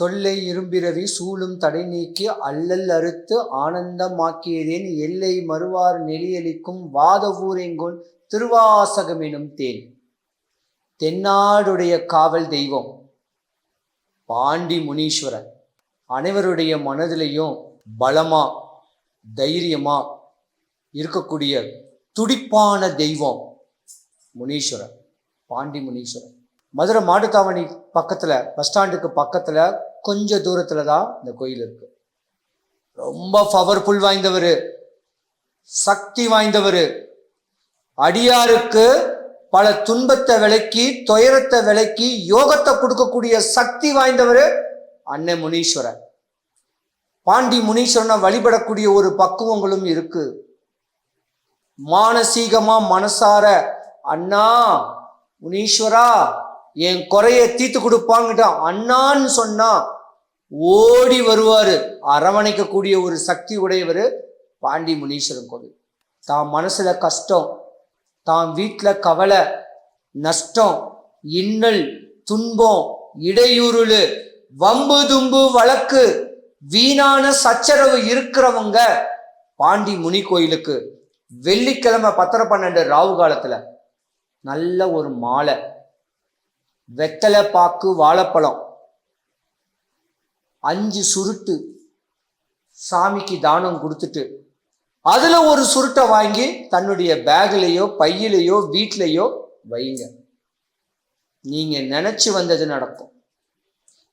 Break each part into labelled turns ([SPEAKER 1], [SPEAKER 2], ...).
[SPEAKER 1] தொல்லை இரும்பிறவி சூழும் தடை நீக்கி அல்லல் அறுத்து ஆனந்தமாக்கியதேன் எல்லை மறுவார் நெறியளிக்கும் வாதவூரெங்கொன் திருவாசகமெனும் தேன். தென்னாடுடைய காவல் தெய்வம் பாண்டி முனீஸ்வரன் அனைவருடைய மனதிலையும் பலமா தைரியமா இருக்கக்கூடிய துடிப்பான தெய்வம் முனீஸ்வரன் பாண்டி முனீஸ்வரன் மதுரை மாட்டுத்தாவணி பக்கத்தில் பஸ் ஸ்டாண்டுக்கு பக்கத்தில் கொஞ்ச தூரத்துல தான் இந்த கோயில் இருக்கு. ரொம்ப பவர்ஃபுல் வாய்ந்தவர். சக்தி வாய்ந்தவர். அடியாருக்கு பல துன்பத்தை விளக்கி துயரத்தை விலக்கி யோகத்தை கொடுக்கக்கூடிய சக்தி வாய்ந்தவர் அன்னை முனீஸ்வரன் பாண்டி முனீஸ்வரனை வழிபடக்கூடிய ஒரு பக்குவங்களும் இருக்கு. மானசீகமா மனசார அண்ணா முனீஸ்வரா என் குறைய தீர்த்து கொடுப்பாங்கிட்ட அண்ணான்னு சொன்னா ஓடி வருவாரு. அரவணைக்கக்கூடிய ஒரு சக்தி உடையவர் பாண்டி முனீஸ்வரன் கோவில். தான் மனசுல கஷ்டம் தான் வீட்டில் கவலை நஷ்டம் இன்னல் துன்பம் இடையூறுலு வம்பு தும்பு வழக்கு வீணான சச்சரவு இருக்கிறவங்க பாண்டி முனி கோயிலுக்கு வெள்ளிக்கிழமை பத்தரை பன்னெண்டு ராவு காலத்துல நல்ல ஒரு மாலை. வெத்தலை பாக்கு வாழைப்பழம். அஞ்சு சுருட்டு சாமிக்கு தானம் கொடுத்துட்டு அதுல ஒரு சுருட்டை வாங்கி தன்னுடைய பேக்லையோ பையிலையோ வீட்லேயோ வைங்க. நீங்க நினைச்சு வந்தது நடக்கும்.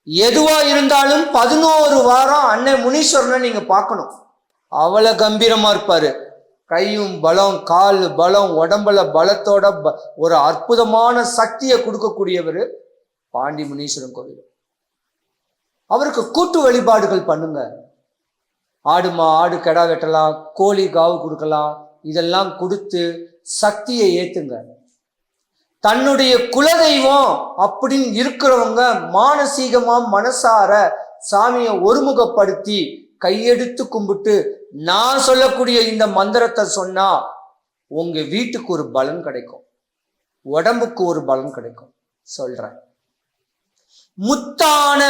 [SPEAKER 1] எதுவா இருந்தாலும் பதினோரு வாரம் அன்னை முனீஸ்வரனை நீங்க பார்க்கணும். அவ்வளோ கம்பீரமா இருப்பாரு. கையும் பலம் கால் பலம் உடம்புல பலத்தோட ப- ஒரு அற்புதமான சக்தியை கொடுக்கக்கூடியவர் பாண்டி முனீஸ்வரன் கோவில். அவருக்கு கூட்டு வழிபாடுகள் பண்ணுங்க. ஆடுமா ஆடு கெடா வெட்டலாம் கோழி காவு கொடுக்கலாம். இதெல்லாம் கொடுத்து சக்தியை ஏத்துங்க. தன்னுடைய குலதெய்வம் அப்படின்னு இருக்கிறவங்க மானசீகமா மனசார சாமியை ஒருமுகப்படுத்தி கையெடுத்து கும்பிட்டு நான் சொல்லக்கூடிய இந்த மந்திரத்தை சொன்னா உங்க வீட்டுக்கு ஒரு பலன் கிடைக்கும். உடம்புக்கு ஒரு பலன் கிடைக்கும். சொல்றேன். முத்தான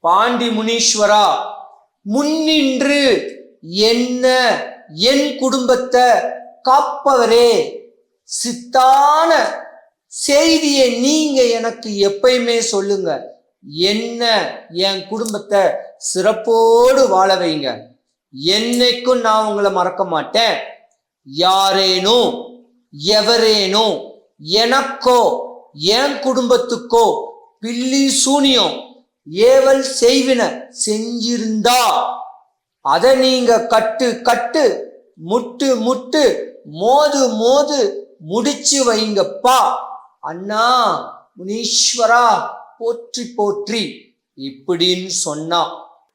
[SPEAKER 1] பாண்டி முனீஸ்வரா முன்னின்று என்ன என் குடும்பத்தை காப்பவரே? சித்தான செய்தியை நீங்க எனக்கு எப்பயுமே சொல்லுங்க. என்ன என் குடும்பத்தை சிறப்போடு வாழ வைங்க. என்னைக்கும் நான் உங்களை மறக்க மாட்டேன். யாரேனோ எவரேனோ எனக்கோ என் குடும்பத்துக்கோ பில்லி சூனியம் ஏவல் செய்வின செஞ்சிருந்தா அதை நீங்க கட்டு கட்டு முட்டு முட்டு மோது மோது முடிச்சு வைங்கப்பா. அண்ணா முனீஸ்வரா போற்றி போற்றி. இப்படின்னு சொன்னா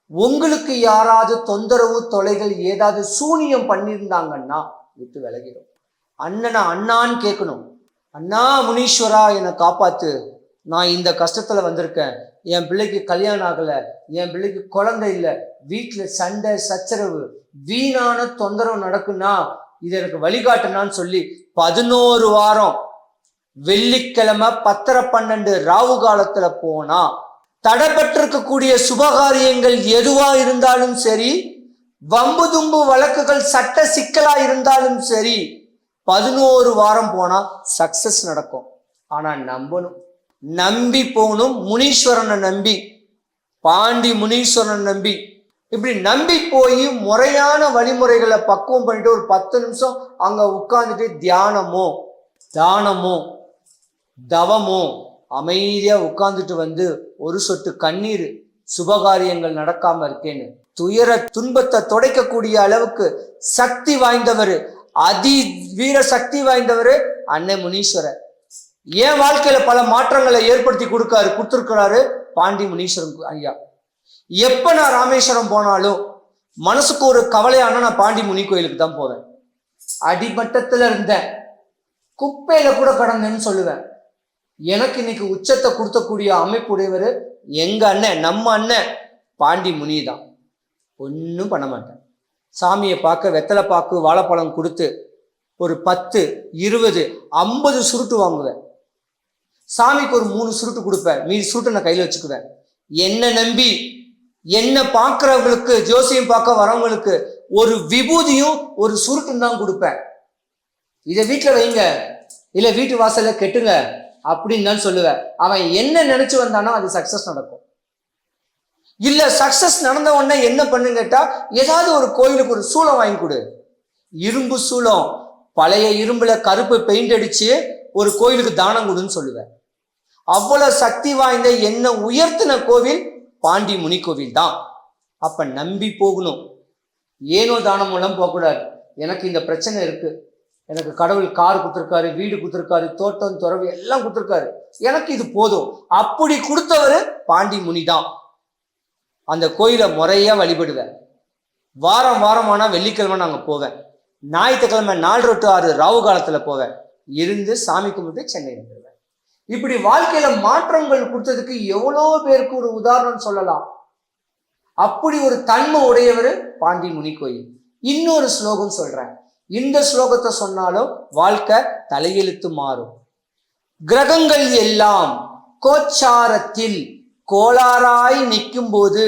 [SPEAKER 1] உங்களுக்கு யாராவது தொந்தரவு தொலைகள் ஏதாவது சூனியம் பண்ணியிருந்தாங்கன்னா விட்டு விலகிடும். அண்ணனை அண்ணான்னு கேட்கணும். அண்ணா முனீஸ்வரா என்னை காப்பாத்து. நான் இந்த கஷ்டத்துல வந்திருக்கேன். என் பிள்ளைக்கு கல்யாணம் ஆகல. என் பிள்ளைக்கு குழந்தை இல்லை. வீட்டுல சண்டை சச்சரவு வீணான தொந்தரவு நடக்குன்னா இது எனக்கு வழிகாட்டுனான்னு சொல்லி பதினோரு வாரம் வெள்ளிக்கிழமை பத்தரை பன்னெண்டு ராவு காலத்துல போனா தடைப்பட்டிருக்கக்கூடிய சுபகாரியங்கள் எதுவா இருந்தாலும் சரி வம்பு தும்பு வழக்குகள் சட்ட சிக்கலா இருந்தாலும் சரி பதினோரு வாரம் போனா சக்சஸ் நடக்கும். ஆனா நம்பணும். நம்பி போகணும் முனீஸ்வரனை நம்பி பாண்டி முனீஸ்வரனை நம்பி. இப்படி நம்பி போய் முறையான வழிமுறைகளை பக்குவம் பண்ணிட்டு ஒரு பத்து நிமிஷம் அங்க உட்காந்துட்டு தியானமோ தானமோ தவமோ அமைதியா உட்காந்துட்டு வந்து ஒரு சொட்டு கண்ணீர் சுபகாரியங்கள் நடக்காம இருக்கேன்னு. துயர துன்பத்தை துடைக்கக்கூடிய அளவுக்கு சக்தி வாய்ந்தவர் அதி வீர சக்தி வாய்ந்தவர் அன்னை முனீஸ்வரர். என் வாழ்க்கையில பல மாற்றங்களை ஏற்படுத்தி கொடுக்காரு கொடுத்துருக்கிறாரு பாண்டி முனீஸ்வரன் ஐயா. எப்ப நான் ராமேஸ்வரம் போனாலும் மனசுக்கு ஒரு கவலையான நான் பாண்டி முனி கோயிலுக்கு தான் போவேன். அடிமட்டத்துல இருந்தேன். குப்பையில கூட கடந்தேன்னு சொல்லுவேன். எனக்கு இன்னைக்கு உச்சத்தை கொடுத்தக்கூடிய அமைப்புடையவர் எங்க அண்ணன் நம்ம அண்ணன் பாண்டி முனி தான் ஒன்றும் பண்ண மாட்டேன் சாமியை பார்க்க வெத்தலை பாக்கு வாழைப்பழம் கொடுத்து ஒரு பத்து இருபது ஐம்பது சுருட்டு வாங்குவேன். சாமிக்கு ஒரு மூணு சுருட்டு கொடுப்பேன். மீதி சுருட்டு நான் கையில் வச்சுக்குவேன். என்ன நம்பி என்ன பார்க்குறவங்களுக்கு ஜோசியம் பார்க்க வரவங்களுக்கு ஒரு விபூதியும் ஒரு சுருட்டும் தான் கொடுப்பேன். இதை வீட்டில் வைங்க. இல்லை வீட்டு வாசலில் கெட்டுங்க. அப்படின்னு தான் சொல்லுவேன். அவன் என்ன நினைச்சு வந்தானோ அது சக்சஸ் நடக்கும். இல்ல சக்சஸ் நடந்த உடனே என்ன பண்ணு கேட்டா ஏதாவது ஒரு கோயிலுக்கு ஒரு சூளம் வாங்கி கொடு. இரும்பு சூளம். பழைய இரும்புல கருப்பு பெயிண்ட் அடிச்சு ஒரு கோயிலுக்கு தானம் கொடுன்னு சொல்லுவேன். அவ்வளவு சக்தி வாய்ந்த என்ன உயர்த்தின கோவில் பாண்டி முனி கோவில் தான். அப்ப நம்பி போகணும். ஏனோ தானம் மூலம் போகக்கூடாது. எனக்கு இந்த பிரச்சனை இருக்கு. எனக்கு கடவுள் கார் கொடுத்துருக்காரு வீடு கொடுத்துருக்காரு தோட்டம் துறவு எல்லாம் கொடுத்துருக்காரு. எனக்கு இது போதும். அப்படி கொடுத்தவர் பாண்டி முனி தான் அந்த கோயிலை முறையாக வழிபடுவேன். வாரம் வாரம் ஆனால் வெள்ளிக்கிழமை நாங்கள் போவேன். ஞாயிற்றுக்கிழமை நாலு டு ஆறு ராவு காலத்தில் போவேன். இருந்து சாமி கும்பிட்டு சென்னை வந்துடுவேன் இப்படி வாழ்க்கையில மாற்றங்கள் கொடுத்ததுக்கு எவ்வளோ பேருக்கு ஒரு உதாரணம் சொல்லலாம். அப்படி ஒரு தன்மை உடையவர் பாண்டி முனி கோயில் இன்னொரு ஸ்லோகம் சொல்றேன். இந்த ஸ்லோகத்தை சொன்னாலும் வாழ்க்கை தலையெழுத்து மாறும். கிரகங்கள் எல்லாம் கோச்சாரத்தில் கோளாராய் நிற்கும் போது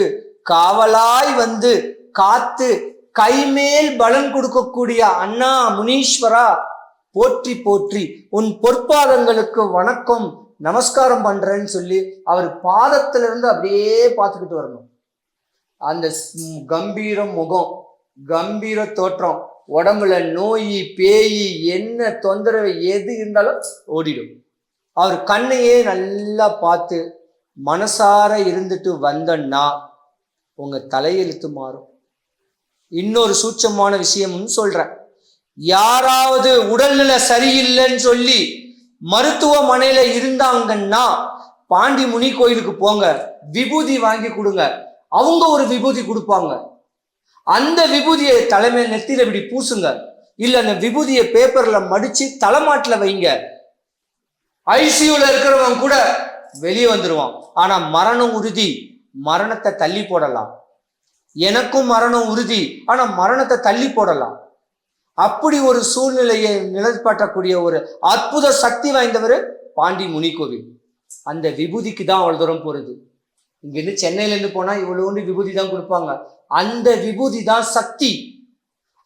[SPEAKER 1] காவலாய் வந்து காத்து கைமேல் பலன் கொடுக்கக்கூடிய அண்ணா முனீஸ்வரா போற்றி போற்றி உன் பொற்பாதங்களுக்கு வணக்கம் நமஸ்காரம் பண்றேன்னு சொல்லி அவர் பாதத்துல இருந்து அப்படியே பார்த்துக்கிட்டு வரணும். அந்த ஸ்- கம்பீர முகம் கம்பீர தோற்றம் உடம்புல நோய் பேய் என்ன தொந்தரவு எது இருந்தாலும் ஓடிடும். அவர் கண்ணையே நல்லா பார்த்து மனசார இருந்துட்டு வந்தன்னா உங்க தலையெழுத்து மாறும். இன்னொரு சூட்சமான விஷயம்னு சொல்றேன். யாராவது உடல்நிலை சரியில்லைன்னு சொல்லி மருத்துவமனையில இருந்தாங்கன்னா பாண்டி முனி கோயிலுக்கு போங்க. விபூதி வாங்கி கொடுங்க. அவங்க ஒரு விபூதி கொடுப்பாங்க. அந்த விபூதியை தலைமை நெத்தியில இப்படி பூசுங்க. இல்ல அந்த விபூதியை பேப்பர்ல மடிச்சு தலைமாட்டில் வைங்க. ஐசியூல இருக்கிறவன் கூட வெளியே வந்துருவான். ஆனா மரணம் உறுதி. மரணத்தை தள்ளி போடலாம். எனக்கும் மரணம் உறுதி. ஆனா மரணத்தை தள்ளி போடலாம். அப்படி ஒரு சூழ்நிலையை நிலைப்பாட்டக்கூடிய ஒரு அற்புத சக்தி வாய்ந்தவர் பாண்டி முனிகோவில் அந்த விபூதிக்கு தான் அவ்வளவு தூரம் போறது. இங்கிருந்து சென்னையில இருந்து போனா இவ்வளோண்டு விபூதி தான் கொடுப்பாங்க. அந்த விபூதி தான் சக்தி.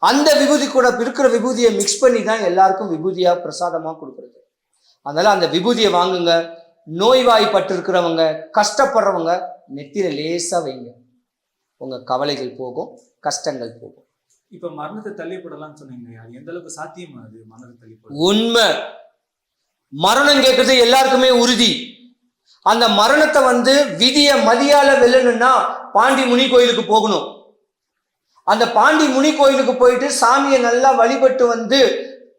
[SPEAKER 1] அந்த விபூதி கூட இருக்கிற விபூதியை மிக்ஸ் பண்ணி தான் எல்லாருக்கும் விபூதியா பிரசாதமா கொடுக்கறது. அதனால அந்த விபூதியை வாங்குங்க. நோய்வாய்ப்பட்டு இருக்கிறவங்க கஷ்டப்படுறவங்க நெத்தியில லேசா வைங்க. உங்க கவலைகள் போகும் கஷ்டங்கள் போகும்.
[SPEAKER 2] இப்ப மரணத்தை தள்ளிப்படலாம்னு சொன்னீங்க அது எந்த அளவுக்கு சாத்தியமா அது மரணத்தை தள்ளிப்பட
[SPEAKER 1] உண்மை. மரணம் கேட்கறது எல்லாருக்குமே உறுதி. அந்த மரணத்தை வந்து விதிய மதியால வெல்லணும்னா பாண்டி முனி கோயிலுக்கு போகணும். அந்த பாண்டி முனி கோயிலுக்கு போயிட்டு சாமியை நல்லா வழிபட்டு வந்து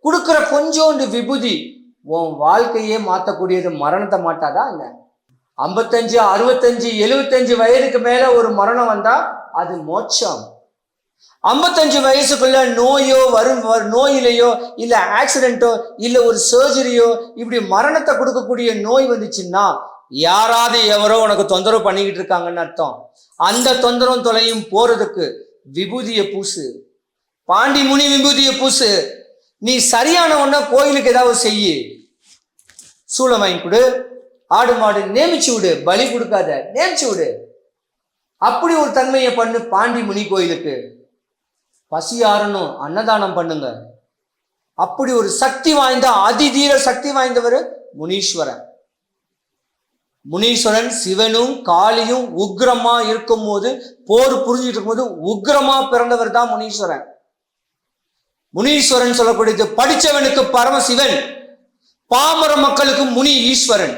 [SPEAKER 1] கொடுக்குற கொஞ்சோண்டு விபூதி உன் வாழ்க்கையே மாற்றக்கூடியது மரணத்தை மாட்டாதா இல்லை ஐம்பத்தஞ்சு அறுபத்தஞ்சு எழுபத்தஞ்சு வயதுக்கு மேல ஒரு மரணம் வந்தா அது மோட்சம். ஐம்பத்தஞ்சு வயசுக்குள்ள நோயோ வரும் வ- நோயிலையோ இல்லை ஆக்சிடென்ட்டோ இல்லை ஒரு சர்ஜரியோ இப்படி மரணத்தை கொடுக்கக்கூடிய நோய் வந்துச்சுன்னா யாராவது எவரோ உனக்கு தொந்தரவு பண்ணிக்கிட்டு இருக்காங்கன்னு அர்த்தம். அந்த தொந்தரவும் தொலையும் போறதுக்கு விபூதிய பூசு. பாண்டி முனி விபூதிய பூசு. நீ சரியான ஒன்ன கோயிலுக்கு ஏதாவது செய்யு. சூளம் வாங்கி கொடு. ஆடு மாடு நேமிச்சு விடு. பலி கொடுக்காத. நேமிச்சு விடு. அப்படி ஒரு தன்மையை பண்ணு பாண்டி முனி கோயிலுக்கு. பசி ஆறணும். அன்னதானம் பண்ணுங்க. அப்படி ஒரு சக்தி வாய்ந்த அதிதீர சக்தி வாய்ந்தவர் முனீஸ்வரன். முனீஸ்வரன் சிவனும் காளியும் உக்ரமா இருக்கும்போது போர் புரிஞ்சுட்டு இருக்கும்போது உக்ரமா பிறந்தவர் தான் முனீஸ்வரன். முனீஸ்வரன் சொல்லக்கூடியது படிச்சவனுக்கு பரமசிவன் பாமர மக்களுக்கு முனி ஈஸ்வரன்.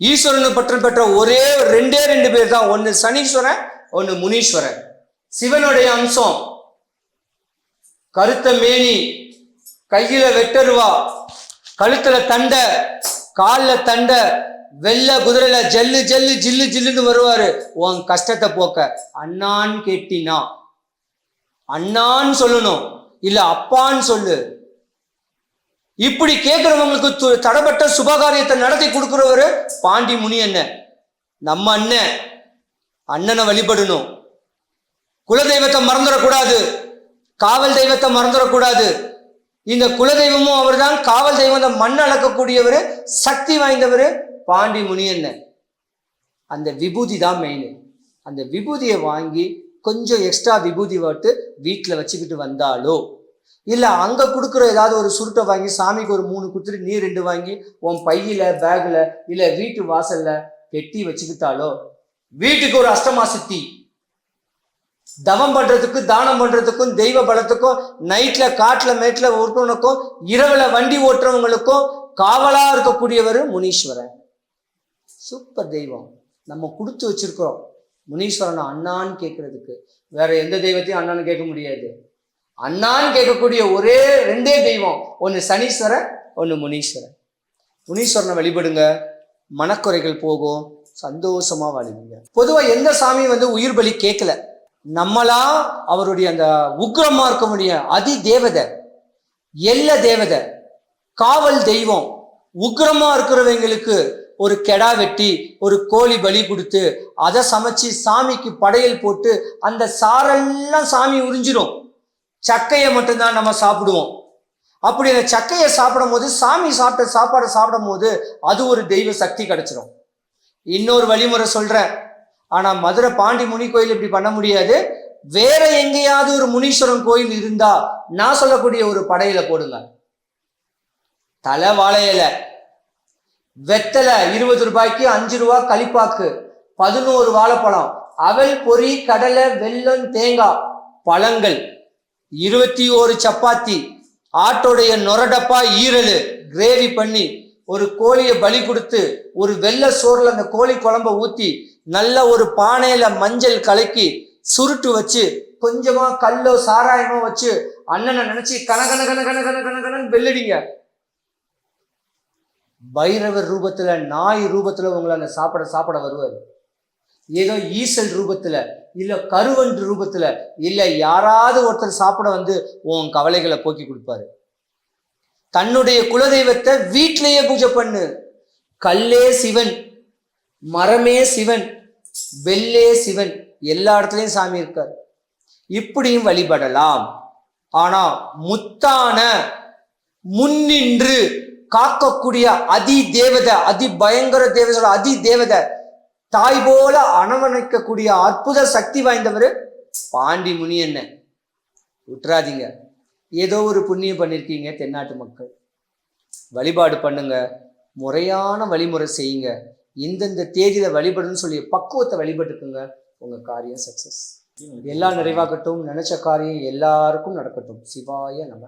[SPEAKER 1] ஈஸ்வரனை பற்றம் பெற்ற ஒரே ரெண்டே ரெண்டு பேர் தான். ஒன்னு சனீஸ்வரன் ஒன்னு முனீஸ்வரன். சிவனுடைய அம்சம் கருத்த மேனி கையில வெட்டருவா கழுத்துல தண்டை கால்ல தண்டை வெள்ளை குதிரையில ஜல்லு ஜல்லு ஜில்லு ஜில்லுன்னு வருவாரு. உன் கஷ்டத்தை போக்க. அண்ணான்னு கேட்டினா? அண்ணான்னு சொல்லணும். இல்ல அப்பான்னு சொல்லு. இப்படி கேட்கிறவங்களுக்கு தடைப்பட்ட தடப்பட்ட சுபகாரியத்தை நடத்தி கொடுக்கிறவரு பாண்டி முனி அண்ணன் நம்ம அண்ணன். அண்ணனை வழிபடணும். குலதெய்வத்தை மறந்துடக்கூடாது. காவல் தெய்வத்தை மறந்துடக்கூடாது. இந்த குலதெய்வமும் அவர்தான். காவல் தெய்வம் அந்த மண் அளக்கக்கூடியவர் சக்தி வாய்ந்தவர் பாண்டி முனியண்ணன் அந்த விபூதி தான் மெயின் அந்த விபூதியை வாங்கி கொஞ்சம் எக்ஸ்ட்ரா விபூதி போட்டு வீட்டில் வச்சுக்கிட்டு வந்தாலோ? இல்லை அங்கே கொடுக்குற ஏதாவது ஒரு சுருட்டை வாங்கி சாமிக்கு ஒரு மூணு கொடுத்துட்டு நீ ரெண்டு வாங்கி உன் பையில பேக்கில் இல்லை வீட்டு வாசல்ல கெட்டி வச்சுக்கிட்டாலோ? வீட்டுக்கு ஒரு அஷ்டமா சித்தி. தவம் பண்றதுக்கும் தானம் பண்றதுக்கும் தெய்வ பலத்துக்கும் நைட்ல காட்டுல மேட்ல ஒருத்தவனுக்கும் இரவுல வண்டி ஓட்டுறவங்களுக்கும் காவலா இருக்கக்கூடியவர் முனீஸ்வரன். சூப்பர் தெய்வம். நம்ம கொடுத்து வச்சிருக்கிறோம். முனீஸ்வரனை அண்ணான்னு கேட்கறதுக்கு வேற எந்த தெய்வத்தையும் அண்ணான்னு கேட்க முடியாது. அண்ணான்னு கேட்கக்கூடிய ஒரே ரெண்டே தெய்வம். ஒன்று சனீஸ்வரன் ஒன்று முனீஸ்வரன். முனீஸ்வரனை வழிபடுங்க. மனக்குறைகள் போகும். சந்தோஷமா வாழுவீங்க. பொதுவா எந்த சாமி வந்து உயிர் பலி கேட்கல நம்மளா அவருடைய அந்த உக்ரமா இருக்க முடியும் அதி தேவதை எல்ல தேவதை காவல் தெய்வம் உக்ரமா இருக்கிறவங்களுக்கு ஒரு கெடா வெட்டி ஒரு கோழி பலி கொடுத்து அதை சமைச்சு சாமிக்கு படையல் போட்டு அந்த சாரெல்லாம் சாமி உறிஞ்சிடும் சக்கையை மட்டும்தான் நம்ம சாப்பிடுவோம். அப்படி அந்த சக்கையை சாப்பிடும் போது சாமி சாப்பிட்ட சாப்பாடை சாப்பிடும் போது அது ஒரு தெய்வ சக்தி கிடைச்சிரும். இன்னொரு வழிமுறை சொல்றேன். ஆனா மதுரை பாண்டி முனி கோயில் இப்படி பண்ண முடியாது. வேற எங்கேயாவது ஒரு முனீஸ்வரன் கோயில் இருந்தா நான் சொல்லக்கூடிய ஒரு படையில போடுங்க. தலை வாழையலை வெத்தலை இருபது ரூபாய்க்கு அஞ்சு ரூபா களிப்பாக்கு பதினோரு வாழைப்பழம் அவல் பொரி கடலை வெல்லம் தேங்காய் பழங்கள் இருபத்தி ஒரு சப்பாத்தி ஆட்டோடைய நொரடப்பா ஈரல் கிரேவி பண்ணி ஒரு கோழியை பலி கொடுத்து ஒரு வெள்ளை சோறுல அந்த கோழி குழம்ப ஊற்றி நல்ல ஒரு பானையில மஞ்சள் கலக்கி சுருட்டு வச்சு கொஞ்சமா கல்லோ சாராயமோ வச்சு அண்ணனை நினைச்சு கன கன கன கன கன கன கனன்னு வெள்ளடிங்க. பைரவர் ரூபத்தில் நாய் ரூபத்தில் உங்களை அந்த சாப்பிட சாப்பிட வருவார். ஏதோ ஈசல் ரூபத்தில் இல்லை கருவன்று ரூபத்தில் இல்லை யாராவது ஒருத்தர் சாப்பிட வந்து உன் கவலைகளை போக்கி கொடுப்பாரு. தன்னுடைய குலதெய்வத்தை வீட்டிலேயே பூஜை பண்ணு. கல்லே சிவன் மரமே சிவன் வெள்ளே சிவன் எல்லா இடத்துலையும் சாமி இருக்கார். இப்படியும் வழிபடலாம். ஆனா முத்தான முன்னின்று காக்கக்கூடிய அதி தேவதை அதி பயங்கர தேவதோட அதி தேவதை தாய் போல அணவணைக்கக்கூடிய அற்புத சக்தி வாய்ந்தவர் பாண்டி முனி என்ன? விட்டுறாதீங்க. ஏதோ ஒரு புண்ணியம் பண்ணியிருக்கீங்க தென்னாட்டு மக்கள். வழிபாடு பண்ணுங்க முறையான வழிமுறை செய்யுங்க. இந்தந்த தேதியில வழிபடுன்னு சொல்லி பக்குவத்தை வழிபட்டுக்குங்க உங்க காரியம் சக்சஸ் எல்லாம் நிறைவாகட்டும் நினைச்ச காரியம் எல்லாருக்கும் நடக்கட்டும். சிவாய நம்ம